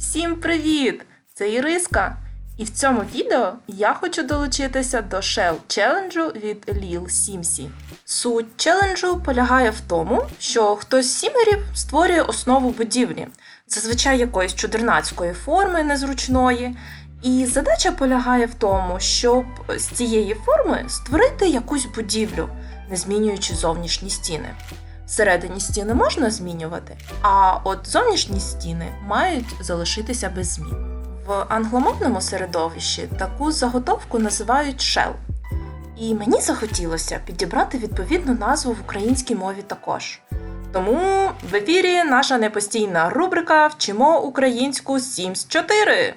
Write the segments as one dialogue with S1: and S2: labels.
S1: Всім привіт! Це Іриска. І в цьому відео я хочу долучитися до Shell челенджу від Lil Simsy. Суть челенджу полягає в тому, що хтось з сімерів створює основу будівлі, зазвичай якоїсь чудернацької форми незручної. І задача полягає в тому, щоб з цієї форми створити якусь будівлю, не змінюючи зовнішні стіни. Всередині стіни можна змінювати, а от зовнішні стіни мають залишитися без змін. В англомовному середовищі таку заготовку називають shell. І мені захотілося підібрати відповідну назву в українській мові також. Тому в ефірі наша непостійна рубрика Вчимо українську Sims 4.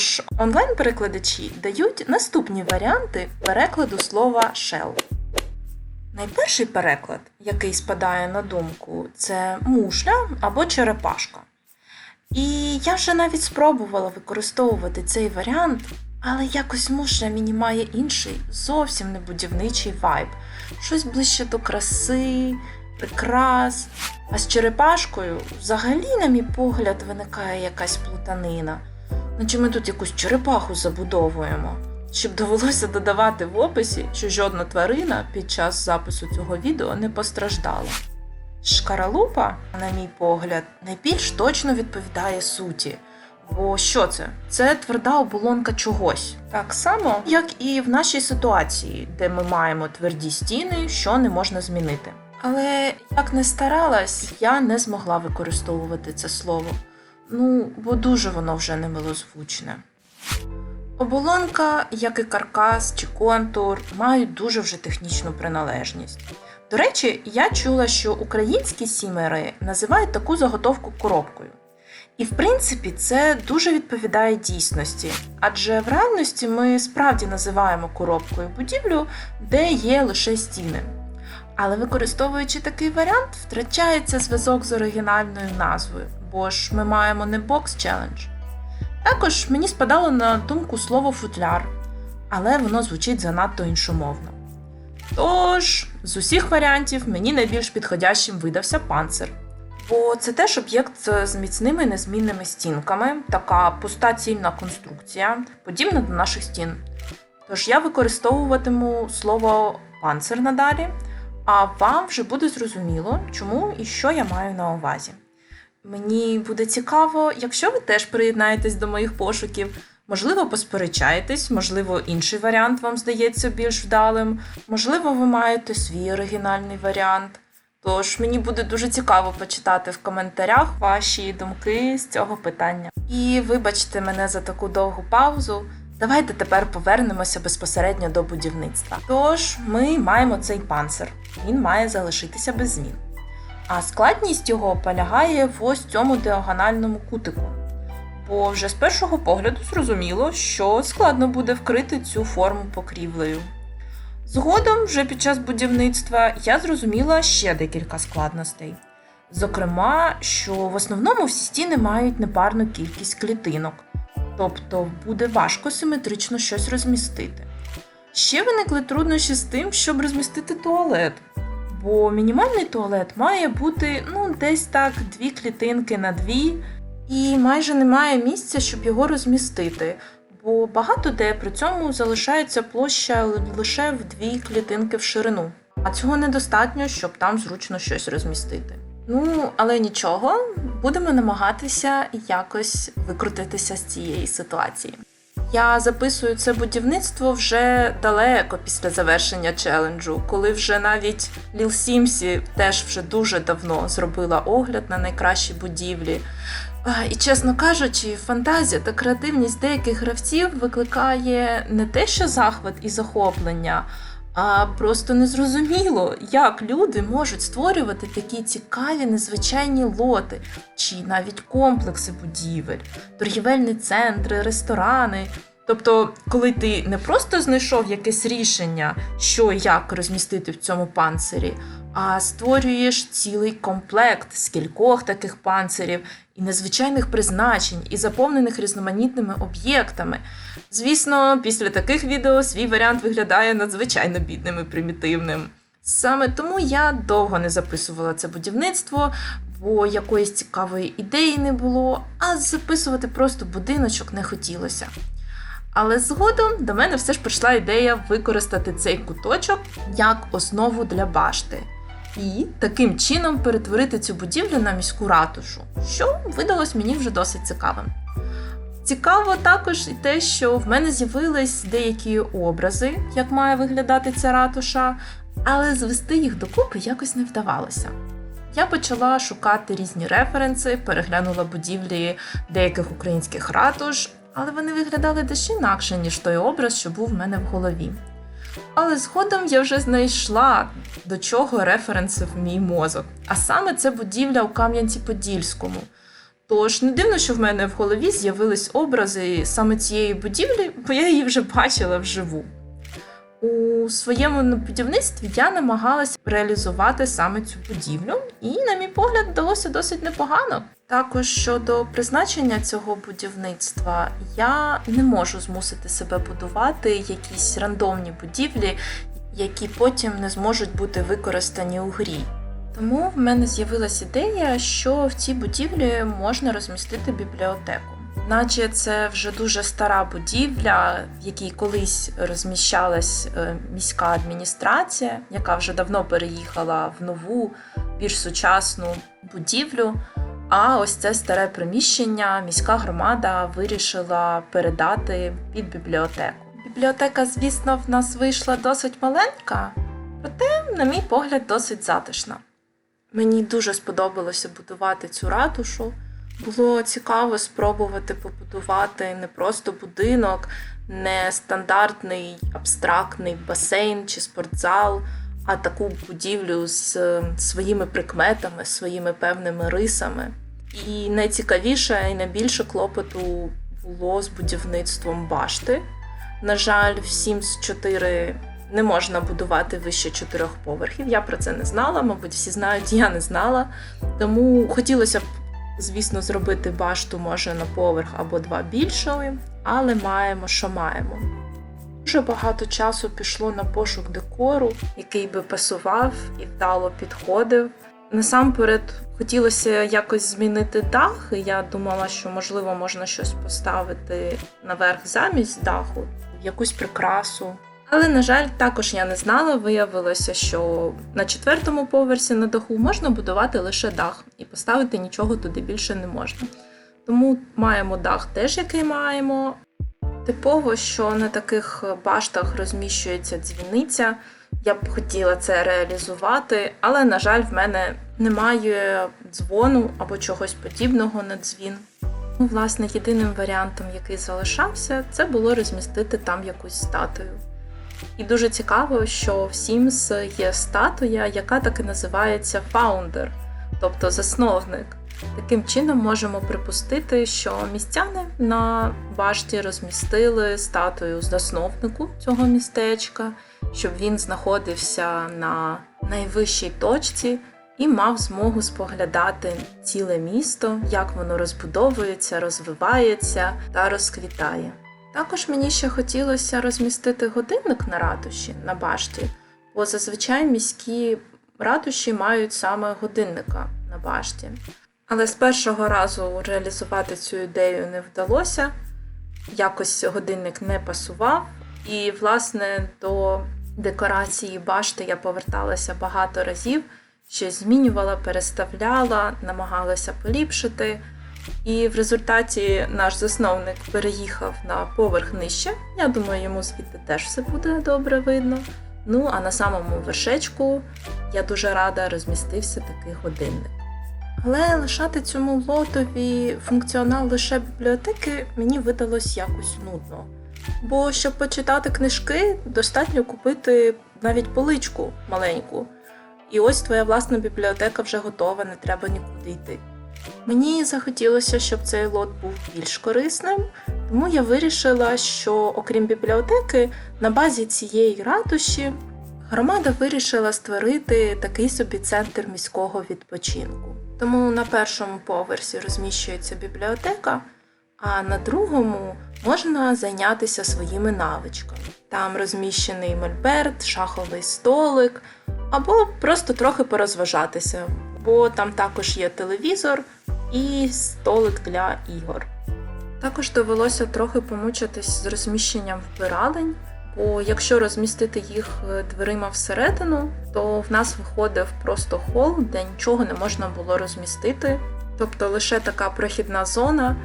S1: Тож онлайн-перекладачі дають наступні варіанти перекладу слова shell. Найперший переклад, який спадає на думку, це мушля або черепашка. І я вже навіть спробувала використовувати цей варіант, але якось мушля мені має інший, зовсім не будівничий вайб. Щось ближче до краси, прикрас. А з черепашкою взагалі, на мій погляд, виникає якась плутанина. Наче ми тут якусь черепаху забудовуємо. Щоб довелося додавати в описі, що жодна тварина під час запису цього відео не постраждала. Шкаралупа, на мій погляд, найбільш точно відповідає суті. Бо що це? Це тверда оболонка чогось. Так само, як і в нашій ситуації, де ми маємо тверді стіни, що не можна змінити. Але як не старалась, я не змогла використовувати це слово. Ну, бо дуже воно вже не милозвучне. Оболонка, як і каркас чи контур, мають дуже вже технічну приналежність. До речі, я чула, що українські сімери називають таку заготовку коробкою. І в принципі це дуже відповідає дійсності, адже в реальності ми справді називаємо коробкою будівлю, де є лише стіни. Але використовуючи такий варіант, втрачається зв'язок з оригінальною назвою, бо ж ми маємо не бокс челендж. Також мені спадало на думку слово футляр, але воно звучить занадто іншомовно. Тож, з усіх варіантів мені найбільш підходящим видався панцир. Бо це теж об'єкт з міцними незмінними стінками, така пуста цільна конструкція, подібна до наших стін. Тож я використовуватиму слово панцир надалі, а вам вже буде зрозуміло, чому і що я маю на увазі. Мені буде цікаво, якщо ви теж приєднаєтесь до моїх пошуків. Можливо, посперечаєтесь, можливо, інший варіант вам здається більш вдалим, можливо, ви маєте свій оригінальний варіант. Тож мені буде дуже цікаво почитати в коментарях ваші думки з цього питання. І вибачте мене за таку довгу паузу. Давайте тепер повернемося безпосередньо до будівництва. Тож ми маємо цей панцир, він має залишитися без змін. А складність його полягає в ось цьому діагональному кутику. Бо вже з першого погляду зрозуміло, що складно буде вкрити цю форму покрівлею. Згодом, вже під час будівництва, я зрозуміла ще декілька складностей. Зокрема, що в основному всі стіни мають непарну кількість клітинок, тобто буде важко симетрично щось розмістити. Ще виникли труднощі з тим, щоб розмістити туалет, бо мінімальний туалет має бути ну, десь так дві клітинки на дві, і майже немає місця, щоб його розмістити, бо багато де при цьому залишається площа лише в дві клітинки в ширину. А цього недостатньо, щоб там зручно щось розмістити. Ну, але нічого, будемо намагатися якось викрутитися з цієї ситуації. Я записую це будівництво вже далеко після завершення челенджу, коли вже навіть Ліл Сімсі теж вже дуже давно зробила огляд на найкращі будівлі. І чесно кажучи, фантазія та креативність деяких гравців викликає не те, що захват і захоплення, а просто незрозуміло, як люди можуть створювати такі цікаві незвичайні лоти чи навіть комплекси будівель, торгівельні центри, ресторани. Тобто, коли ти не просто знайшов якесь рішення, що як розмістити в цьому панцирі, а створюєш цілий комплект з кількох таких панцирів і незвичайних призначень, і заповнених різноманітними об'єктами. Звісно, після таких відео свій варіант виглядає надзвичайно бідним і примітивним. Саме тому я довго не записувала це будівництво, бо якоїсь цікавої ідеї не було, а записувати просто будиночок не хотілося. Але згодом до мене все ж прийшла ідея використати цей куточок як основу для башти і таким чином перетворити цю будівлю на міську ратушу, що видалось мені вже досить цікавим. Цікаво також і те, що в мене з'явились деякі образи, як має виглядати ця ратуша, але звести їх докупи якось не вдавалося. Я почала шукати різні референси, переглянула будівлі деяких українських ратуш, але вони виглядали дещо інакше, ніж той образ, що був в мене в голові. Але згодом я вже знайшла до чого референсив мій мозок. А саме це будівля у Кам'янці-Подільському. Тож не дивно, що в мене в голові з'явились образи саме цієї будівлі, бо я її вже бачила вживу. У своєму будівництві я намагалася реалізувати саме цю будівлю, і, на мій погляд, вдалося досить непогано. Також щодо призначення цього будівництва, я не можу змусити себе будувати якісь рандомні будівлі, які потім не зможуть бути використані у грі. Тому в мене з'явилася ідея, що в цій будівлі можна розмістити бібліотеку. Наче це вже дуже стара будівля, в якій колись розміщалась е, міська адміністрація, яка вже давно переїхала в нову, більш сучасну будівлю. А ось це старе приміщення міська громада вирішила передати під бібліотеку. Бібліотека, звісно, в нас вийшла досить маленька, проте, на мій погляд, досить затишна. Мені дуже сподобалося будувати цю ратушу. Було цікаво спробувати побудувати не просто будинок, не стандартний абстрактний басейн чи спортзал, а таку будівлю з е, своїми прикметами, своїми певними рисами. І найцікавіше і найбільше клопоту було з будівництвом башти. На жаль, в Sims 4 не можна будувати вище чотирьох поверхів. Я про це не знала, мабуть, всі знають, я не знала. Тому хотілося б, звісно, зробити башту може на поверх або два більшою, але маємо, що маємо. Дуже багато часу пішло на пошук декору, який би пасував і вдало підходив. Насамперед хотілося якось змінити дах, і я думала, що можливо можна щось поставити наверх замість даху, якусь прикрасу. Але, на жаль, також я не знала, виявилося, що на четвертому поверсі на даху можна будувати лише дах, і поставити нічого туди більше не можна. Тому маємо дах теж, який маємо. Типово, що на таких баштах розміщується дзвіниця. Я б хотіла це реалізувати, але, на жаль, в мене немає дзвону або чогось подібного на дзвін. Ну, власне, єдиним варіантом, який залишався, це було розмістити там якусь статую. І дуже цікаво, що в Sims є статуя, яка так і називається Founder, тобто засновник. Таким чином можемо припустити, що містяни на башті розмістили статую засновнику цього містечка, щоб він знаходився на найвищій точці і мав змогу споглядати ціле місто, як воно розбудовується, розвивається та розквітає. Також мені ще хотілося розмістити годинник на ратуші на башті, бо зазвичай міські ратуші мають саме годинника на башті. Але з першого разу реалізувати цю ідею не вдалося, якось годинник не пасував, і, власне, до декорації башти я поверталася багато разів, щось змінювала, переставляла, намагалася поліпшити. І в результаті наш засновник переїхав на поверх нижче. Я думаю, йому звідти теж все буде добре видно. Ну а на самому вершечку я дуже рада розмістився такий годинник. Але лишати цьому лотові функціонал лише бібліотеки мені видалось якось нудно. Бо щоб почитати книжки, достатньо купити навіть поличку маленьку. І ось твоя власна бібліотека вже готова, не треба нікуди йти. Мені захотілося, щоб цей лот був більш корисним, тому я вирішила, що окрім бібліотеки, на базі цієї ратуші громада вирішила створити такий собі центр міського відпочинку. Тому на першому поверсі розміщується бібліотека, а на другому можна зайнятися своїми навичками. Там розміщений мольберт, шаховий столик, або просто трохи порозважатися, бо там також є телевізор і столик для ігор. Також довелося трохи помучитись з розміщенням вбиралень, бо якщо розмістити їх е, дверима всередину, то в нас виходив просто хол, де нічого не можна було розмістити, тобто лише така прохідна зона.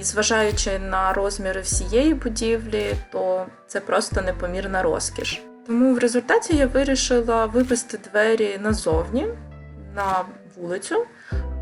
S1: І зважаючи на розміри всієї будівлі, то це просто непомірна розкіш. Тому в результаті я вирішила вивести двері назовні на вулицю.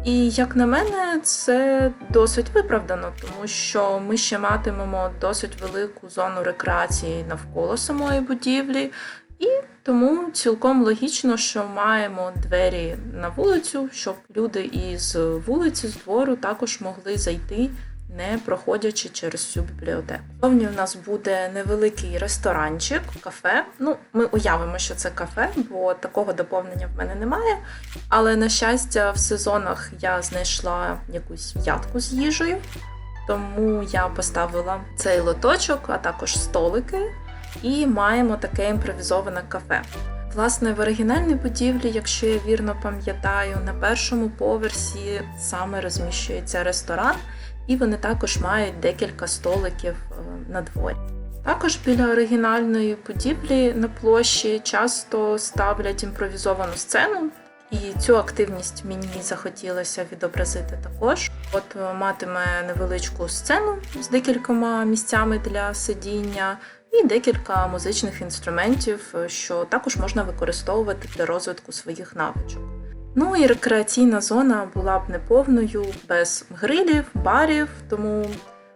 S1: І як на мене, це досить виправдано, тому що ми ще матимемо досить велику зону рекреації навколо самої будівлі, і тому цілком логічно, що маємо двері на вулицю, щоб люди із вулиці, з двору також могли зайти не проходячи через всю бібліотеку. Зовні в нас буде невеликий ресторанчик, кафе. Ну, ми уявимо, що це кафе, бо такого доповнення в мене немає. Але на щастя, в сезонах я знайшла якусь ядку з їжею, тому я поставила цей лоточок, а також столики, і маємо таке імпровізоване кафе. Власне, в оригінальній будівлі, якщо я вірно пам'ятаю, на першому поверсі саме розміщується ресторан, і вони також мають декілька столиків е, на дворі. Також біля оригінальної будівлі на площі часто ставлять імпровізовану сцену, і цю активність мені захотілося відобразити також. От е, матиме невеличку сцену з декількома місцями для сидіння. І декілька музичних інструментів, е, що також можна використовувати для розвитку своїх навичок. Ну і рекреаційна зона була б неповною без грилів, барів, тому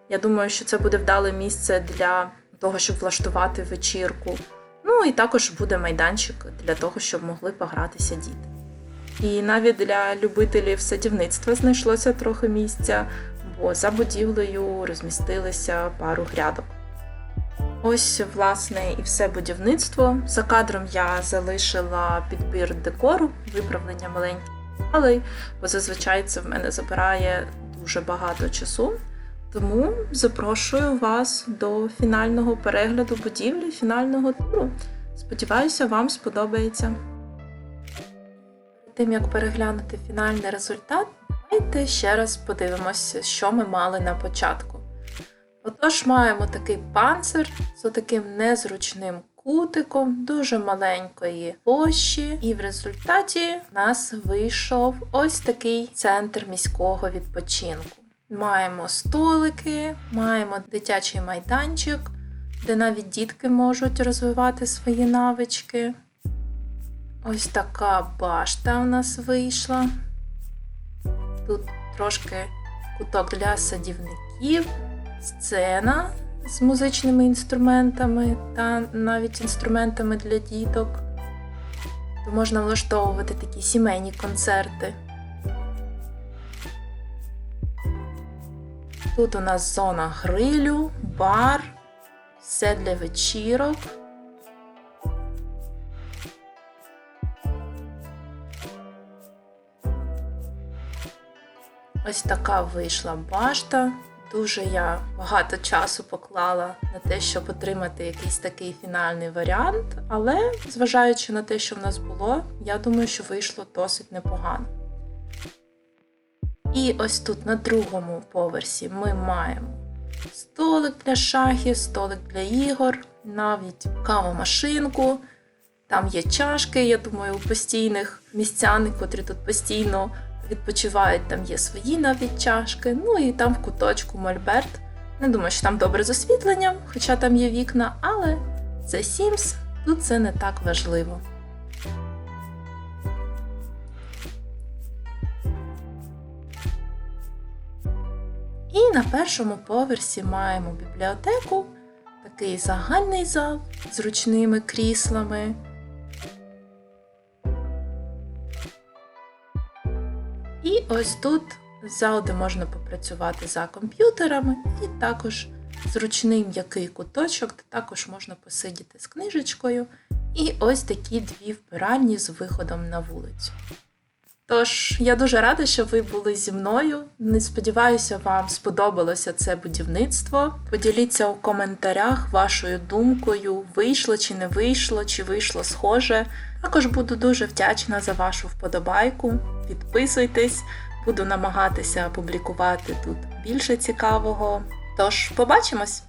S1: я думаю, що це буде вдале місце для того, щоб влаштувати вечірку. Ну і також буде майданчик для того, щоб могли погратися діти. І навіть для любителів садівництва знайшлося трохи місця, бо за будівлею розмістилися пару грядок. Ось, власне, і все будівництво. За кадром я залишила підбір декору, виправлення маленьких деталей, бо зазвичай це в мене забирає дуже багато часу. Тому запрошую вас до фінального перегляду будівлі, фінального туру. Сподіваюся, вам сподобається. Тим як переглянути фінальний результат, давайте ще раз подивимося, що ми мали на початку. Отож, маємо такий панцир з таким незручним кутиком, дуже маленької площі, і в результаті в нас вийшов ось такий центр міського відпочинку. Маємо столики, маємо дитячий майданчик, де навіть дітки можуть розвивати свої навички. Ось така башта у нас вийшла. Тут трошки куток для садівників сцена з музичними інструментами та навіть інструментами для діток. То можна влаштовувати такі сімейні концерти. Тут у нас зона грилю, бар, все для вечірок. Ось така вийшла башта. Дуже я багато часу поклала на те, щоб отримати якийсь такий фінальний варіант, але зважаючи на те, що в нас було, я думаю, що вийшло досить непогано. І ось тут на другому поверсі ми маємо столик для шахів, столик для ігор, навіть кавомашинку. Там є чашки, я думаю, у постійних містян, котрі тут постійно відпочивають, там є свої навіть чашки. Ну і там в куточку Мольберт. Не думаю, що там добре з освітленням, хоча там є вікна, але це Sims, тут це не так важливо. І на першому поверсі маємо бібліотеку, такий загальний зал з ручними кріслами. Ось тут зал, де можна попрацювати за комп'ютерами, і також зручний м'який куточок, де також можна посидіти з книжечкою. І ось такі дві вбиральні з виходом на вулицю. Тож, я дуже рада, що ви були зі мною. Не сподіваюся, вам сподобалося це будівництво. Поділіться у коментарях вашою думкою, вийшло чи не вийшло, чи вийшло схоже. Також буду дуже вдячна за вашу вподобайку. Підписуйтесь, буду намагатися публікувати тут більше цікавого. Тож, побачимось!